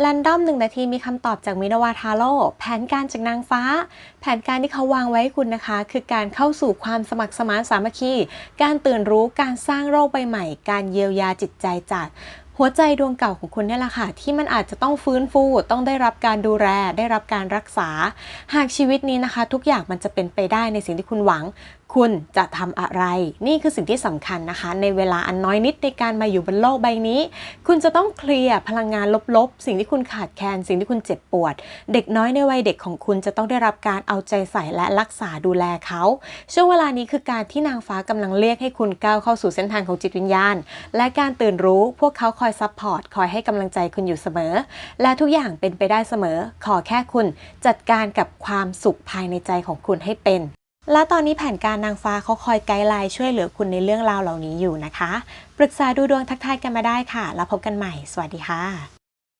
แรนดอมหนึ่งนาทีมีคำตอบจากมินาวาทาโร่แผนการจากนางฟ้า แผนการที่เขาวางไว้ให้คุณนะคะ คือการเข้าสู่ความสมัครสมานสามัคคี การตื่นรู้การสร้างโรคใบใหม่ การเยียวยาจิตใจจากหัวใจดวงเก่าของคุณเนี่ยแหละค่ะ ที่มันอาจจะต้องฟื้นฟู ต้องได้รับการดูแลได้รับการรักษา หากชีวิตนี้นะคะ ทุกอย่างมันจะเป็นไปได้ในสิ่งที่คุณหวัง คุณจะทำอะไร นี่คือสิ่งที่สำคัญนะคะ ในเวลาอันน้อยนิดในการมาอยู่บนโลกใบนี้ คุณจะต้องเคลียร์พลังงานลบๆ สิ่งที่คุณขาดแคลนสิ่งที่คุณเจ็บปวด เด็กน้อยในวัยเด็กของคุณจะต้องได้รับการเอาใจใส่และรักษาดูแลเขา ช่วงเวลานี้คือการที่นางฟ้ากำลังเรียกให้คุณก้าวเข้าสู่เส้นทางของจิตวิญญาณ และการตื่นรู้พวกเขาคอยซัพพอร์ตคอยให้กำลังใจคุณอยู่เสมอ และทุกอย่างเป็นไปได้เสมอ ขอแค่คุณจัดการกับความสุขภายในใจของคุณให้เป็น และตอนนี้แผนการนางฟ้าเขาคอยไกด์ไลน์ช่วยเหลือคุณในเรื่องราวเหล่านี้อยู่นะคะ ปรึกษาดูดวงทักทายกันมาได้ค่ะ แล้วพบกันใหม่ สวัสดีค่ะ